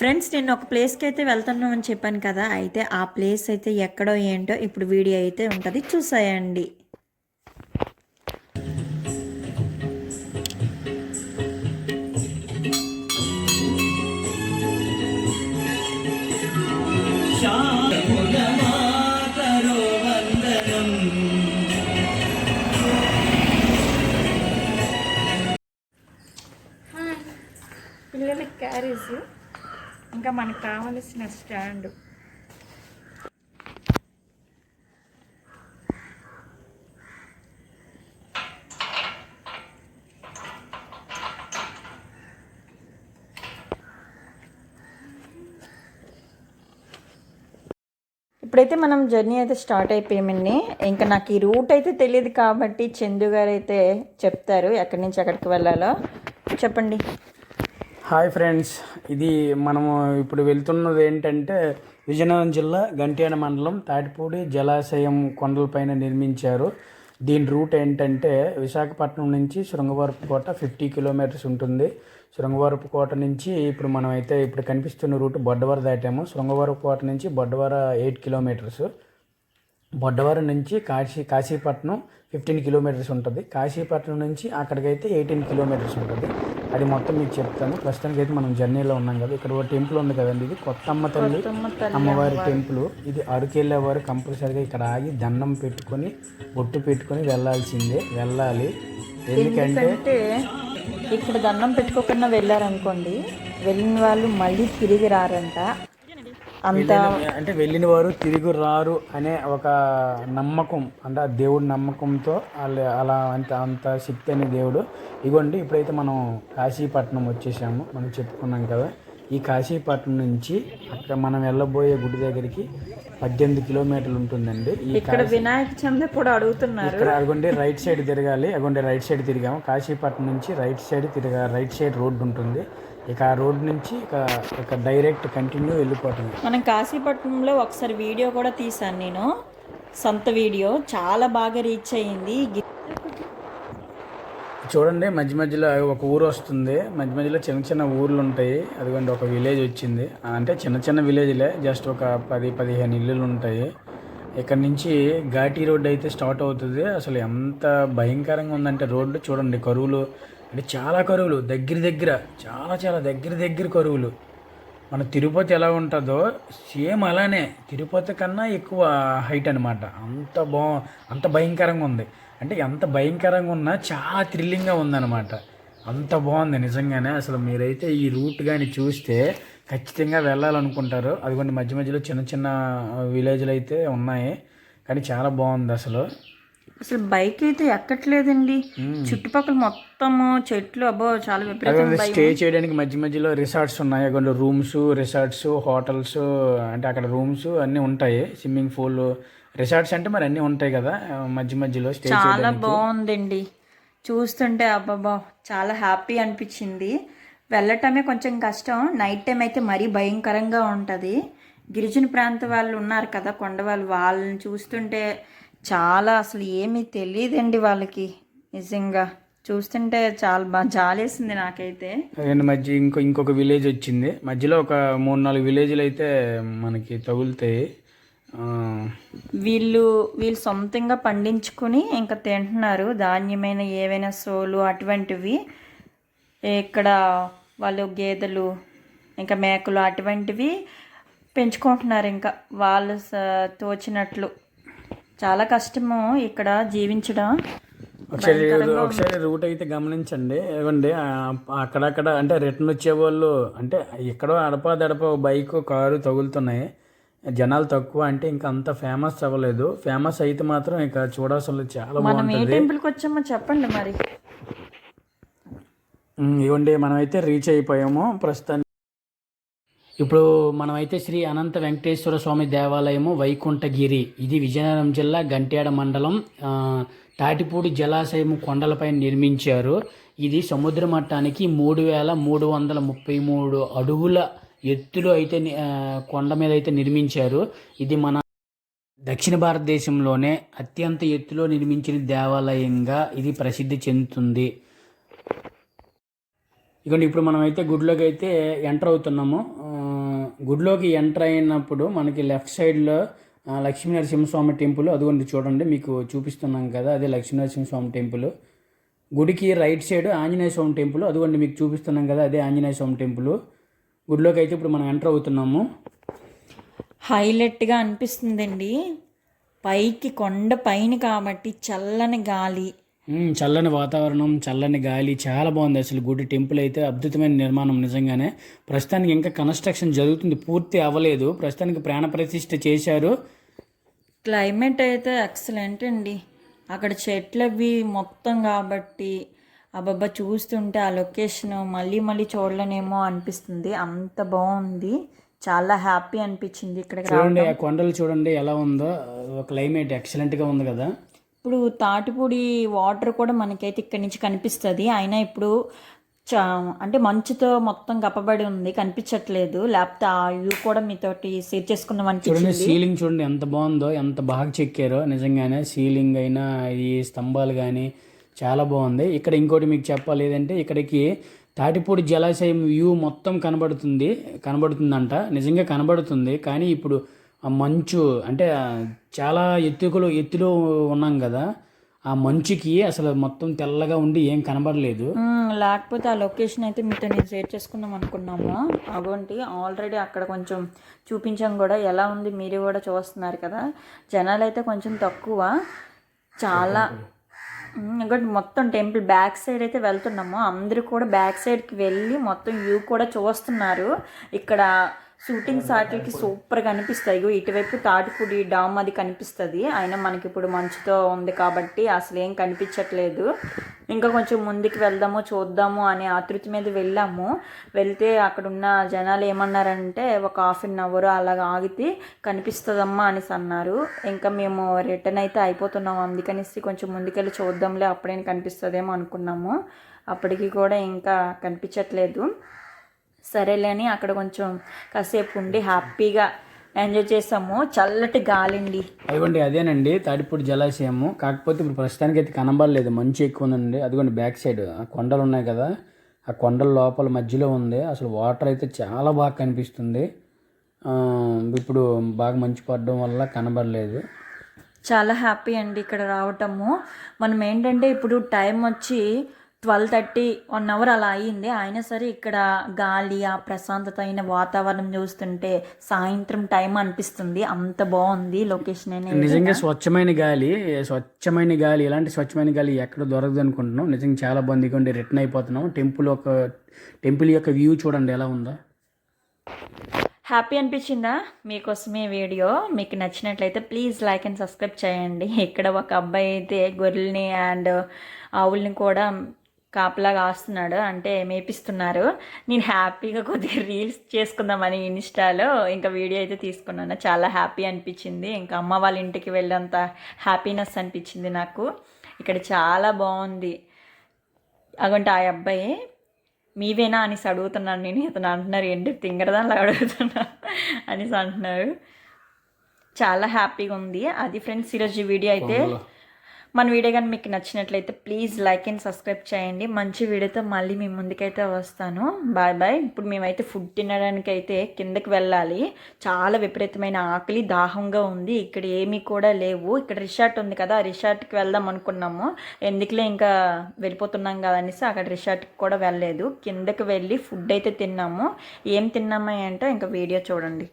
Friends నేను ఒక ప్లేస్కి అయితే వెళ్తున్నాం అని చెప్పాను కదా అయితే ఆ ప్లేస్ అయితే ఎక్కడో ఏంటో ఇప్పుడు వీడియో అయితే ఉంటుంది చూసాయండి. పిల్లలకి కావలసిన స్టాండ్. ఇప్పుడైతే మనం జర్నీ అయితే స్టార్ట్ అయిపోయామండి. ఇంకా నాకు ఈ రూట్ అయితే తెలియదు కాబట్టి చందు గారు అయితే చెప్తారు ఎక్కడి నుంచి ఎక్కడికి వెళ్ళాలో. చెప్పండి. హాయ్ ఫ్రెండ్స్ ఇది మనము ఇప్పుడు వెళ్తున్నది ఏంటంటే విజయనగరం జిల్లా గంట్యాడ మండలం తాటిపూడి జలాశయం కొండలపైన నిర్మించారు. దీని రూట్ ఏంటంటే విశాఖపట్నం నుంచి శృంగవరపు కోట ఫిఫ్టీ కిలోమీటర్స్ ఉంటుంది. శృంగవరపు కోట నుంచి ఇప్పుడు మనం అయితే ఇప్పుడు కనిపిస్తున్న రూట్ బొడ్డవర దాటాము. శృంగవరపు కోట నుంచి బొడ్డవర ఎయిట్ కిలోమీటర్స్. బొడ్డవరం నుంచి కాశీ కాశీపట్నం ఫిఫ్టీన్ కిలోమీటర్స్ ఉంటుంది. కాశీపట్నం నుంచి అక్కడికైతే ఎయిటీన్ కిలోమీటర్స్ ఉంటుంది. అది మొత్తం మీకు చెప్తాను. ప్రస్తుతానికి అయితే మనం జర్నీలో ఉన్నాం కదా ఇక్కడ ఒక టెంపుల్ ఉంది కదండి ఇది కొత్తమ్మ తల్లి అమ్మవారి టెంపుల్. ఇది అరకెళ్ళేవారు కంపల్సరీగా ఇక్కడ ఆగి దండం పెట్టుకొని బొట్టు పెట్టుకొని వెళ్ళాల్సిందే వెళ్ళాలి. ఎందుకంటే ఇక్కడ దండం పెట్టుకోకుండా వెళ్ళారనుకోండి వెళ్ళిన వాళ్ళు మళ్ళీ తిరిగి రారంట. అంత అంటే వెళ్ళిన వారు తిరిగి రారు అనే ఒక నమ్మకం అంటే ఆ దేవుడి నమ్మకంతో వాళ్ళు అలా అంత అంత శక్తి అనే దేవుడు. ఇగోండి ఇప్పుడైతే మనం కాశీపట్నం వచ్చేసాము. మనం చెప్పుకున్నాం కదా ఈ కాశీపట్నం నుంచి అక్కడ మనం వెళ్ళబోయే గుడి దగ్గరికి పద్దెనిమిది కిలోమీటర్లు ఉంటుందండి. ఇక్కడ వినాయక చంద కూడా అడుగుతున్నారు. ఇక్కడ అదిగోండి రైట్ సైడ్ తిరగాలి. అదిగోండి రైట్ సైడ్ తిరిగాము. కాశీపట్నం నుంచి రైట్ సైడ్ తిరగా రైట్ సైడ్ రోడ్డు ఉంటుంది. ఇక ఆ రోడ్ నుంచి ఇక ఇక డైరెక్ట్ కంటిన్యూ వెళ్ళిపోతుంది. మనం కాశీపట్నంలో ఒకసారి వీడియో కూడా తీసాను నేను. సొంత వీడియో. చాలా బాగా రీచ్ అయ్యింది. చూడండి మధ్య మధ్యలో ఒక ఊరు వస్తుంది. మధ్య మధ్యలో చిన్న చిన్న ఊర్లు ఉంటాయి. అదిగోండి ఒక విలేజ్ వచ్చింది. అంటే చిన్న చిన్న విలేజ్లే జస్ట్ ఒక పది పదిహేను ఇల్లులు ఉంటాయి. ఇక్కడ నుంచి ఘాటీ రోడ్ అయితే స్టార్ట్ అవుతుంది. అసలు ఎంత భయంకరంగా ఉందంటే రోడ్డు చూడండి కరువులు అంటే చాలా కరువులు. దగ్గర దగ్గర చాలా చాలా దగ్గర దగ్గర కరువులు. మన తిరుపతి ఎలా ఉంటుందో సేమ్ అలానే తిరుపతి కన్నా ఎక్కువ హైట్ అనమాట అంత బా అంత భయంకరంగా ఉంది. అంటే ఎంత భయంకరంగా ఉన్నా చాలా థ్రిల్లింగ్గా ఉందన్నమాట. అంత బాగుంది నిజంగానే. అసలు మీరైతే ఈ రూట్ కానీ చూస్తే ఖచ్చితంగా వెళ్ళాలనుకుంటారు. అదిగోండి మధ్య మధ్యలో చిన్న చిన్న విలేజ్లు అయితే ఉన్నాయి. కానీ చాలా బాగుంది అసలు. అసలు బైక్ అయితే ఎక్కట్లేదండి చుట్టుపక్కల మొత్తము చెట్లు అబ్బో చాలా విపరీతం స్టే చేయడానికి మధ్య మధ్యలో రిసార్ట్స్ ఉన్నాయి. కొన్ని రూమ్స్ రిసార్ట్స్ హోటల్స్ అంటే అక్కడ రూమ్స్ అన్నీ ఉంటాయి. స్విమ్మింగ్ పూల్ రిసార్ట్స్ అంటే మరి అన్నీ ఉంటాయి కదా మధ్య మధ్యలో స్టే చాలా బాగుందండి. చూస్తుంటే అబ్బాబా చాలా హ్యాపీ అనిపించింది. వెళ్ళటమే కొంచెం కష్టం. నైట్ టైం అయితే మరీ భయంకరంగా ఉంటుంది. గిరిజన ప్రాంత వాళ్ళు ఉన్నారు కదా కొండ వాళ్ళు వాళ్ళని చూస్తుంటే చాలా అసలు ఏమీ తెలియదండి వాళ్ళకి నిజంగా. చూస్తుంటే చాలా బాగా జాలేసింది నాకైతే. అండ్ మధ్య ఇంకో ఇంకొక విలేజ్ వచ్చింది. మధ్యలో ఒక మూడు నాలుగు విలేజ్లు అయితే మనకి తగులుతాయి. వీళ్ళు వీళ్ళు సొంతంగా పండించుకుని ఇంకా తింటున్నారు. ధాన్యమైన ఏవైనా సోలు అటువంటివి ఇక్కడ వాళ్ళు గేదెలు ఇంకా మేకలు అటువంటివి పెంచుకుంటున్నారు. ఇంకా వాళ్ళు తోచినట్లు. చాలా కష్టము ఇక్కడ జీవించడం. ఒకసారి ఒకసారి రూట్ అయితే గమనించండి. ఇవ్వండి అక్కడక్కడ అంటే రిటర్న్ వచ్చే వాళ్ళు అంటే ఎక్కడో అడపా దడప బైక్ కారు తగులుతున్నాయి. జనాలు తక్కువ అంటే ఇంకా అంత ఫేమస్ అవ్వలేదు. ఫేమస్ అయితే మాత్రం ఇక చూడాల్సిన చాలా మనం ఏ బాగుంటుంది. టెంపుల్కి వచ్చామో చెప్పండి మరి. ఇవ్వండి మనమైతే రీచ్ అయిపోయాము. ప్రస్తుతానికి ఇప్పుడు మనమైతే శ్రీ అనంత వెంకటేశ్వర స్వామి దేవాలయము వైకుంఠగిరి. ఇది విజయనగరం జిల్లా గంట్యాడ మండలం తాటిపూడి జలాశయము కొండలపై నిర్మించారు. ఇది సముద్ర మట్టానికి మూడు వేల మూడు వందల ముప్పై మూడు అడుగుల ఎత్తులో అయితే కొండ మీద అయితే నిర్మించారు. ఇది మన దక్షిణ భారతదేశంలోనే అత్యంత ఎత్తులో నిర్మించిన దేవాలయంగా ఇది ప్రసిద్ధి చెందుతుంది. ఇక ఇప్పుడు మనమైతే గుడిలోకి అయితే ఎంటర్ అవుతున్నాము. గుడిలోకి ఎంటర్ అయినప్పుడు మనకి లెఫ్ట్ సైడ్లో లక్ష్మీ నరసింహస్వామి టెంపుల్ అదిగోండి చూడండి మీకు చూపిస్తున్నాం కదా అదే లక్ష్మీ నరసింహస్వామి టెంపుల్. గుడికి right side Anjaneya Swamy temple అదిగోండి మీకు చూపిస్తున్నాం కదా అదే ఆంజనేయ స్వామి టెంపుల్. గుడిలోకి అయితే ఇప్పుడు మనం ఎంటర్ అవుతున్నాము. హైలైట్గా అనిపిస్తుందండి. పైకి కొండ పైన కాబట్టి చల్లని గాలి చల్లని వాతావరణం చల్లని గాలి చాలా బాగుంది అసలు గుడి టెంపుల్ అయితే అద్భుతమైన నిర్మాణం నిజంగానే. ప్రస్తుతానికి ఇంకా కన్స్ట్రక్షన్ జరుగుతుంది పూర్తి అవ్వలేదు. ప్రస్తుతానికి ప్రాణ ప్రతిష్ఠ చేశారు. క్లైమేట్ అయితే ఎక్సలెంట్ అండి. అక్కడ చెట్లు అవి మొత్తం కాబట్టి అబ్బబ్బా చూస్తుంటే ఆ లొకేషన్ మళ్ళీ మళ్ళీ చూడలేనేమో అనిపిస్తుంది. అంత బాగుంది. చాలా హ్యాపీ అనిపించింది ఇక్కడికి రా చూడండి ఆ కొండలు చూడండి ఎలా ఉందో. క్లైమేట్ ఎక్సలెంట్గా ఉంది కదా. ఇప్పుడు తాటిపూడి వాటర్ కూడా మనకైతే ఇక్కడి నుంచి కనిపిస్తుంది. అయినా ఇప్పుడు చా అంటే మంచుతో మొత్తం కప్పబడి ఉంది. కనిపించట్లేదు. లేకపోతే ఆ వ్యూ కూడా మీతోటి షేర్ చేసుకుందాం చూడండి సీలింగ్ చూడండి ఎంత బాగుందో ఎంత బాగా చెక్కారో. నిజంగానే సీలింగ్ అయినా ఈ స్తంభాలు కానీ చాలా బాగుంది. ఇక్కడ ఇంకోటి మీకు చెప్పాలి ఏదంటే ఇక్కడికి తాటిపూడి జలాశయం వ్యూ మొత్తం కనబడుతుంది కనబడుతుందంట. నిజంగా కనబడుతుంది. కానీ ఇప్పుడు ఆ మంచు అంటే చాలా ఎత్తుకులు ఎత్తులో ఉన్నాం కదా ఆ మంచుకి అసలు మొత్తం తెల్లగా ఉండి ఏం కనబడలేదు. లేకపోతే ఆ లొకేషన్ అయితే మీతో నేను షేర్ చేసుకుందాం అనుకున్నాము. అగోంటి ఆల్రెడీ అక్కడ కొంచెం చూపించాం కూడా ఎలా ఉంది మీరు కూడా చూస్తున్నారు కదా. జనాలు అయితే కొంచెం తక్కువ. చాలా ఇంకోటి మొత్తం టెంపుల్ బ్యాక్ సైడ్ అయితే వెళ్తున్నాము. అందరూ కూడా బ్యాక్ సైడ్కి వెళ్ళి మొత్తం వ్యూ కూడా చూస్తున్నారు. ఇక్కడ షూటింగ్ సాటిల్కి సూపర్గా కనిపిస్తాయి ఇగో ఇటువైపు తాటిపూడి డామ్ అది కనిపిస్తుంది. అయినా మనకి ఇప్పుడు మంచుతో ఉంది కాబట్టి అసలు ఏం కనిపించట్లేదు. ఇంకా కొంచెం ముందుకు వెళ్దాము చూద్దాము అనే ఆతృతి మీద వెళ్ళాము. వెళ్తే అక్కడ ఉన్న జనాలు ఏమన్నారంటే ఒక హాఫ్ అన్ అవర్ అలాగ ఆగితే కనిపిస్తుందమ్మా అనేసి అన్నారు. ఇంకా మేము రిటర్న్ అయితే అయిపోతున్నాము అందుకనేసి కొంచెం ముందుకెళ్ళి చూద్దాంలే అప్పుడైనా కనిపిస్తుందేమో అనుకున్నాము. అప్పటికి కూడా ఇంకా కనిపించట్లేదు. సరేలే అని అక్కడ కొంచెం కాసేపు ఉండి హ్యాపీగా ఎంజాయ్ చేసాము. చల్లటి గాలిండి అదిగోండి అదేనండి తాడిపూడి జలాశయము. కాకపోతే ఇప్పుడు ప్రస్తుతానికి అయితే కనబడలేదు మంచు ఎక్కువ ఉందండి. అదిగోండి బ్యాక్ సైడ్ ఆ కొండలు ఉన్నాయి కదా ఆ కొండల లోపల మధ్యలో ఉంది. అసలు వాటర్ అయితే చాలా బాగా కనిపిస్తుంది. ఇప్పుడు బాగా మంచు పడడం వల్ల కనబడలేదు. చాలా హ్యాపీ అండి ఇక్కడ రావటము. మనం ఏంటంటే ఇప్పుడు టైం వచ్చి ట్వెల్వ్ థర్టీ వన్ అవర్ అలా అయ్యింది. అయినా సరే ఇక్కడ గాలి ఆ ప్రశాంతత అయిన వాతావరణం చూస్తుంటే సాయంత్రం టైం అనిపిస్తుంది. అంత బాగుంది లొకేషన్ అనేది. నిజంగా స్వచ్ఛమైన గాలి స్వచ్ఛమైన గాలి ఇలాంటి స్వచ్ఛమైన గాలి ఎక్కడ దొరకదు అనుకుంటున్నాం. నిజంగా చాలా బాగుంది. ఇదిగోండి రిటర్న్ అయిపోతున్నాం. టెంపుల్ ఒక టెంపుల్ యొక్క వ్యూ చూడండి ఎలా ఉందో. హ్యాపీ అనిపించిందా మీకోసమే వీడియో? మీకు నచ్చినట్లయితే ప్లీజ్ లైక్ అండ్ సబ్స్క్రైబ్ చేయండి. ఇక్కడ ఒక అబ్బాయి అయితే గొర్రెల్ని అండ్ ఆవుల్ని కూడా కాపలా కాస్తున్నాడు అంటే మేపిస్తున్నారు. నేను హ్యాపీగా కొద్దిగా రీల్స్ చేసుకుందామని ఇన్స్టాలో ఇంకా వీడియో అయితే తీసుకున్నాను. చాలా హ్యాపీ అనిపించింది. ఇంకా అమ్మ వాళ్ళ ఇంటికి వెళ్ళేంత హ్యాపీనెస్ అనిపించింది నాకు. ఇక్కడ చాలా బాగుంది. అగంటే ఆ అబ్బాయి మీవేనా? అనేసి అడుగుతున్నాను నేను. ఇతను అంటున్నారు ఏంటి తింగరదానిలా అడుగుతున్నా? అనేసి అంటున్నారు. చాలా హ్యాపీగా ఉంది. అది ఫ్రెండ్స్ ఈరోజు వీడియో అయితే మన వీడియో కానీ మీకు నచ్చినట్లయితే ప్లీజ్ లైక్ అండ్ సబ్స్క్రైబ్ చేయండి. మంచి వీడియోతో మళ్ళీ మీ ముందుకైతే వస్తాను. Bye bye. ఇప్పుడు మేమైతే ఫుడ్ తినడానికి అయితే కిందకి వెళ్ళాలి. చాలా విపరీతమైన ఆకలి దాహంగా ఉంది. ఇక్కడ ఏమీ కూడా లేవు. ఇక్కడ రిసార్ట్ ఉంది కదా ఆ రిసార్ట్కి వెళ్దాం అనుకున్నాము. ఎందుకులే ఇంకా వెళ్ళిపోతున్నాం కదా అనేసి అక్కడ రిసార్ట్కి కూడా వెళ్ళలేదు. కిందకి వెళ్ళి ఫుడ్ అయితే తిన్నాము. ఏం తిన్నామా అంటే ఇంకా వీడియో చూడండి.